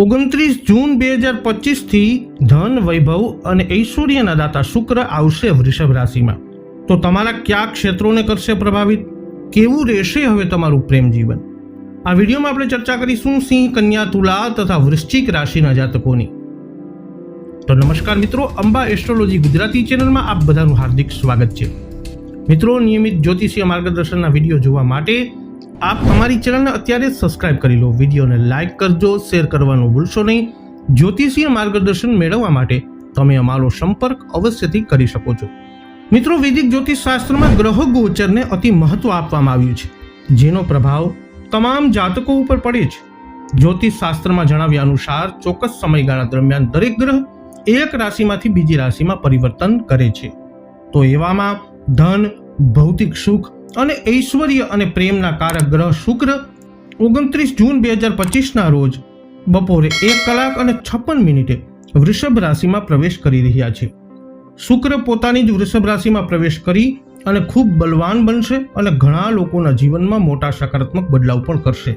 ઓગણત્રીસ જૂન બે હજાર પચીસથી ધન, વૈભવ અને ઐશ્વર્યના દાતા શુક્ર આવશે વૃષભ રાશિમાં. તો તમારા કયા ક્ષેત્રોને કરશે પ્રભાવિત? કેવું રહેશે હવે તમારું પ્રેમ જીવન? આ વિડીયોમાં આપણે ચર્ચા કરીશું સિંહ, કન્યા, તુલા તથા વૃશ્ચિક રાશિના જાતકોની. તો નમસ્કાર મિત્રો, અંબા એસ્ટ્રોલોજી ગુજરાતી ચેનલમાં આપ બધાનું હાર્દિક સ્વાગત છે. મિત્રો, નિયમિત જ્યોતિષીય માર્ગદર્શનના વીડિયો જોવા માટે આપ અમારી ચેનલને અત્યારે સબસ્ક્રાઇબ કરી લો. વિડીયોને લાઇક કરજો શેર કરવાનું ભૂલશો નહીં. જ્યોતિષીય માર્ગદર્શન મેળવવા માટે તમે અમારો સંપર્ક અવશ્યથી કરી શકો છો. મિત્રો, વૈદિક જ્યોતિષ શાસ્ત્રમાં ગ્રહ ગોચરને અતિ મહત્વ આપવામાં આવ્યું છે. જેનો પ્રભાવ તમામ જાતકો ઉપર પડે છે. જ્યોતિષ શાસ્ત્રમાં જણાવ્યા અનુસાર ચોક્કસ સમયગાળા દરમિયાન દરેક ગ્રહ એક રાશિમાંથી બીજી રાશિમાં પરિવર્તન કરે છે. તો એવામાં ધન ભૌતિક સુખ અને ઐશ્વર્ય અને પ્રેમના કારક ગ્રહ શુક્ર ઓગણત્રીસ જૂન બે હજાર પચીસના રોજ બપોરે એક કલાક અને છપ્પન મિનિટે વૃષભ રાશિમાં પ્રવેશ કરી રહ્યા છે. શુક્ર પોતાની જ વૃષભ રાશિમાં પ્રવેશ કરી અને ખૂબ બલવાન બનશે અને ઘણા લોકોના જીવનમાં મોટા સકારાત્મક બદલાવ પણ કરશે.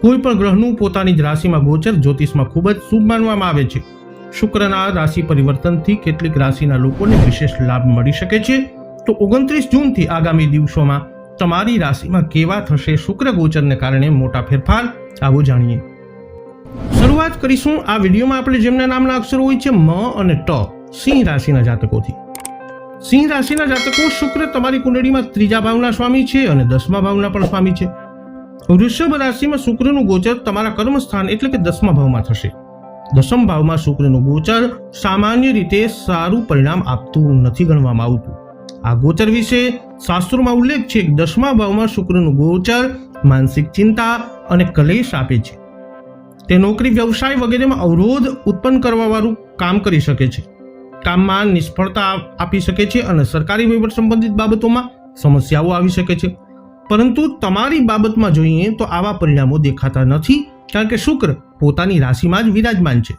કોઈ પણ ગ્રહનું પોતાની જ રાશિમાં ગોચર જ્યોતિષમાં ખૂબ જ શુભ માનવામાં આવે છે. શુક્રના રાશિ પરિવર્તનથી કેટલીક રાશિના લોકોને વિશેષ લાભ મળી શકે છે. તો ઓગણત્રીસ જૂનથી આગામી દિવસોમાં તમારી રાશિમાં કેવા થશે શુક્ર ગોચરને કારણે મોટા ફેરફાર, આવો જાણીએ. શરૂઆત કરીશું આ વિડીયોમાં આપણે જેમના નામના અક્ષરો હોય છે, મ અને ટ, સિંહ રાશિના જાતકોથી. સિંહ રાશિના જાતકો, શુક્ર તમારી કુંડળીમાં ત્રીજા ભાવના સ્વામી છે અને દસમા ભાવના પણ સ્વામી છે. વૃષભ રાશિમાં શુક્રનું ગોચર તમારા કર્મસ્થાન એટલે કે દસમા ભાવમાં થશે. દસમ ભાવમાં શુક્રનું ગોચર સામાન્ય રીતે સારું પરિણામ આપતું નથી ગણવામાં આવતું. આ ગોચર વિશે શાસ્ત્રોમાં ઉલ્લેખ છે કે દસમા ભાવમાં શુક્રનું ગોચર, માનસિક ચિંતા અને કલેશ આપે છે. તે નોકરી, વ્યવસાય વગેરેમાં અવરોધ ઉત્પન્ન કરવાવાળું કામ કરી શકે છે. કામમાં નિષ્ફળતા આપી શકે છે અને સરકારી વહીવટ સંબંધિત બાબતોમાં સમસ્યાઓ આવી શકે છે. પરંતુ તમારી બાબતમાં જોઈએ તો આવા પરિણામો દેખાતા નથી, કારણ કે શુક્ર પોતાની રાશિમાં જ વિરાજમાન છે.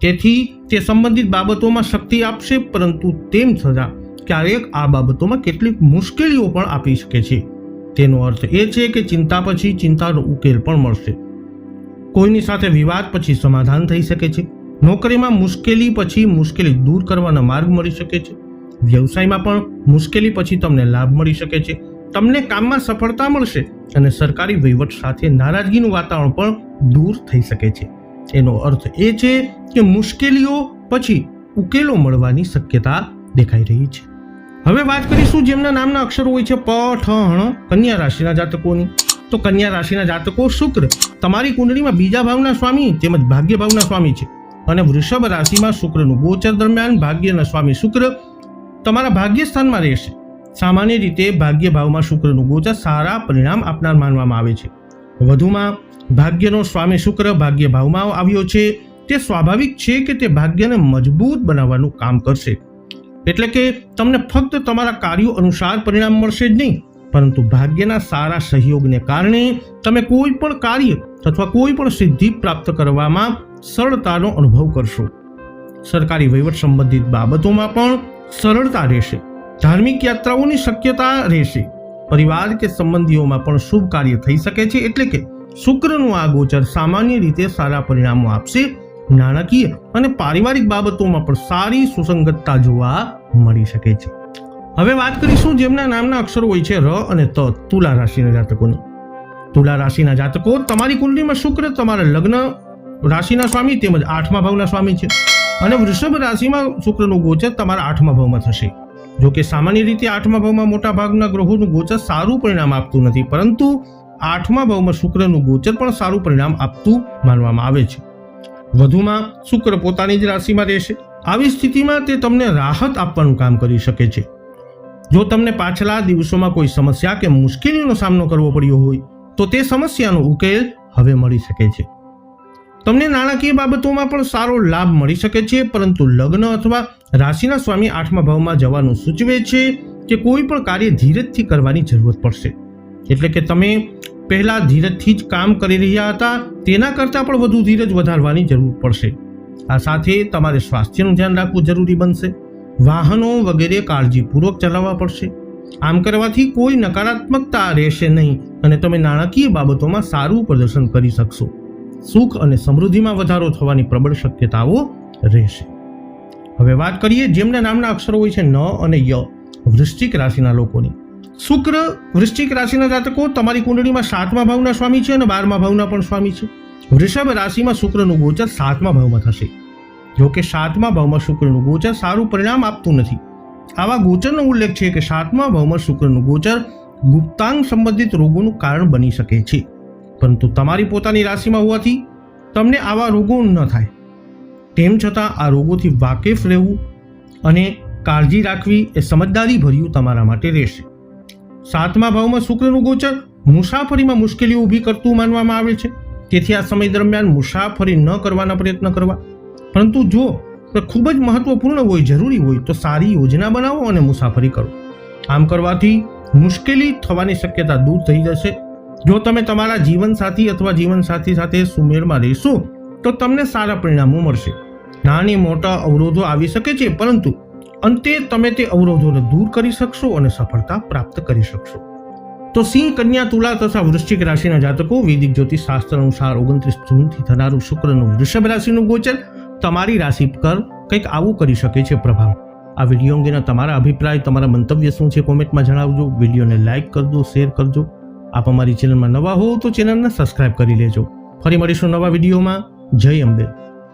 તેથી તે સંબંધિત બાબતોમાં શક્તિ આપશે, પરંતુ તેમ છતાં ક્યારેક આ બાબતોમાં કેટલીક મુશ્કેલીઓ પણ આપી શકે છે. તેનો અર્થ એ છે કે ચિંતા પછી ચિંતાનો ઉકેલ પણ મળશે. કોઈની સાથે વિવાદ પછી સમાધાન થઈ શકે છે. નોકરીમાં મુશ્કેલી પછી મુશ્કેલી દૂર કરવાના માર્ગ મળી શકે છે. વ્યવસાયમાં પણ મુશ્કેલી પછી તમને લાભ મળી શકે છે. તમને કામમાં સફળતા મળશે અને સરકારી વહીવટ સાથે નારાજગીનું વાતાવરણ પણ દૂર થઈ શકે છે. એનો અર્થ એ છે કે મુશ્કેલીઓ પછી ઉકેલો મળવાની શક્યતા દેખાઈ રહી છે. હવે વાત કરીશું જેમના નામના અક્ષરો હોય છે? પ, ઠ હણ કન્યા રાશિના જાતકોની. તો કન્યા રાશિના જાતકો શુક્ર. તમારી કુંડળીમાં બીજા ભાવના સ્વામી તેમજ ભાગ્ય ભાવના સ્વામી છે. અને વૃષભ રાશિમાં શુક્રનું ગોચર દરમિયાન ભાગ્યના સ્વામી શુક્ર તમારા ભાગ્ય સ્થાનમાં રહેશે. સામાન્ય રીતે ભાગ્ય ભાવમાં શુક્રનું ગોચર સારા પરિણામ આપનાર માનવામાં આવે છે. વધુમાં ભાગ્યનો સ્વામી શુક્ર ભાગ્ય ભાવમાં આવ્યો છે. તે સ્વાભાવિક છે કે તે ભાગ્યને મજબૂત બનાવવાનું કામ કરશે. એટલે કે તમને ફક્ત તમારા કાર્યો અનુસાર પરિણામ મળશે જ નહીં, પરંતુ ભાગ્યના સારા સહયોગને કારણે તમે કોઈ પણ કાર્ય અથવા કોઈ પણ સિદ્ધિ પ્રાપ્ત કરવામાં સરળતાનો અનુભવ કરશો. સરકારી વહીવટ સંબંધિત બાબતોમાં પણ સરળતા રહેશે, ધાર્મિક યાત્રાઓની શક્યતા રહેશે, પરિવાર કે સંબંધીઓમાં પણ શુભ કાર્ય થઈ શકે છે એટલે કે શુક્રનું આ ગોચર સામાન્ય રીતે સારા પરિણામો આપશે. નાણાકીય અને પારિવારિક બાબતોમાં પણ સારી સુસંગતતા જોવા મળી શકે છે. હવે વાત કરીશું જેમના નામના અક્ષરો હોય છે ર અને ત, તુલા રાશિના જાતકોની. તુલા રાશિના જાતકો, તમારી કુંડલીમાં શુક્ર, તમારા લગ્ન રાશિના સ્વામી તેમજ આઠમા ભાવના સ્વામી છે. અને વૃષભ રાશિમાં શુક્રનું ગોચર તમારા આઠમા ભાવમાં થશે. જો કે સામાન્ય રીતે આઠમા ભાવમાં મોટા ભાગના ગ્રહોનું ગોચર સારું પરિણામ આપતું નથી, પરંતુ આઠમા ભાવમાં શુક્રનું ગોચર પણ સારું પરિણામ આપતું માનવામાં આવે છે. વધુમાં શુક્ર પોતાની જ રાશિમાં રહેશે. આવી સ્થિતિમાં તે તમને રાહત આપવાનું કામ કરી શકે છે. જો તમને પાછલા દિવસોમાં કોઈ સમસ્યા કે મુશ્કેલીનો સામનો કરવો પડ્યો હોય, તો તે સમસ્યાનો ઉકેલ હવે મળી શકે છે. તમને નાણાકીય બાબતોમાં પણ સારો લાભ મળી શકે છે, પરંતુ લગ્ન અથવા રાશિના સ્વામી આઠમા ભાવમાં જવાનું સૂચવે છે કે કોઈ પણ કાર્ય ધીરજથી કરવાની જરૂરત પડશે. એટલે કે તમે પહેલાં ધીરજથી જ કામ કરી રહ્યા હતા, તેના કરતાં પણ વધુ ધીરજ વધારવાની જરૂર પડશે. આ સાથે તમારે સ્વાસ્થ્યનું ધ્યાન રાખવું જરૂરી બનશે. વાહનો વગેરે કાળજીપૂર્વક ચલાવવા પડશે. આમ કરવાથી કોઈ નકારાત્મકતા રહેશે નહીં અને તમે નાણાકીય બાબતોમાં સારું પ્રદર્શન કરી શકશો. સુખ અને સમૃદ્ધિમાં વધારો થવાની પ્રબળ શક્યતાઓ રહેશે. હવે વાત કરીએ જેમના નામના અક્ષરો હોય છે ન અને ય, વૃશ્ચિક રાશિના લોકોની. શુક્ર વૃશ્ચિક રાશિના જાતકો તમારી કુંડળીમાં સાતમા ભાવના સ્વામી છે અને બારમા ભાવના પણ સ્વામી છે. વૃષભ રાશિમાં શુક્રનું ગોચર સાતમા ભાવમાં થશે. જો કે સાતમા ભાવમાં શુક્રનું ગોચર સારું પરિણામ આપતું નથી. આવા ગોચરનો ઉલ્લેખ છે કે સાતમા ભાવમાં શુક્રનું ગોચર ગુપ્તાંગ સંબંધિત રોગોનું કારણ બની શકે છે. પરંતુ તમારી પોતાની રાશિમાં હોવાથી તમને આવા રોગો ન થાય. તેમ છતાં આ રોગોથી વાકેફ રહેવું અને કાળજી રાખવી એ સમજદારી ભર્યું તમારા માટે રહેશે. સાતમા ભાવમાં શુક્રનું ગોચર મુસાફરીમાં મુશ્કેલીઓ ઊભી કરતું માનવામાં આવે છે. તેથી આ સમય દરમિયાન મુસાફરી ન કરવાના પ્રયત્ન કરવા. પરંતુ જો ખૂબ જ મહત્વપૂર્ણ હોય, જરૂરી હોય, તો સારી યોજના બનાવો અને મુસાફરી કરો. આમ કરવાથી મુશ્કેલી થવાની શક્યતા દૂર થઈ જશે. જો તમે તમારા જીવનસાથી અથવા જીવનસાથી સાથે સુમેળમાં રહેશો, તો તમને સારા પરિણામો મળશે. નાની મોટા અવરોધો આવી શકે છે, પરંતુ અંતે તમે તે અવરોધોને દૂર કરી શકશો અને સફળતા પ્રાપ્ત કરી શકશો. તો સિંહ, કન્યા, તુલા તથા વૃશ્ચિક રાશિના જાતકો વૈદિક જ્યોતિષ શાસ્ત્ર અનુસાર ઓગણત્રીસ જૂનથી થનારું શુક્રનું વૃષભ રાશિનું ગોચર તમારી રાશિ પર કંઈક આવું કરી શકે છે પ્રભાવ. આ વીડિયો અંગેના તમારા અભિપ્રાય, તમારા મંતવ્ય શું છે કોમેન્ટમાં જણાવજો. વિડીયોને લાઇક કરજો, શેર કરજો. આપ અમારી ચેનલમાં નવા હો તો ચેનલને સબસ્ક્રાઇબ કરી લેજો. ફરી મળીશું નવા વિડીયોમાં. જય અંબે.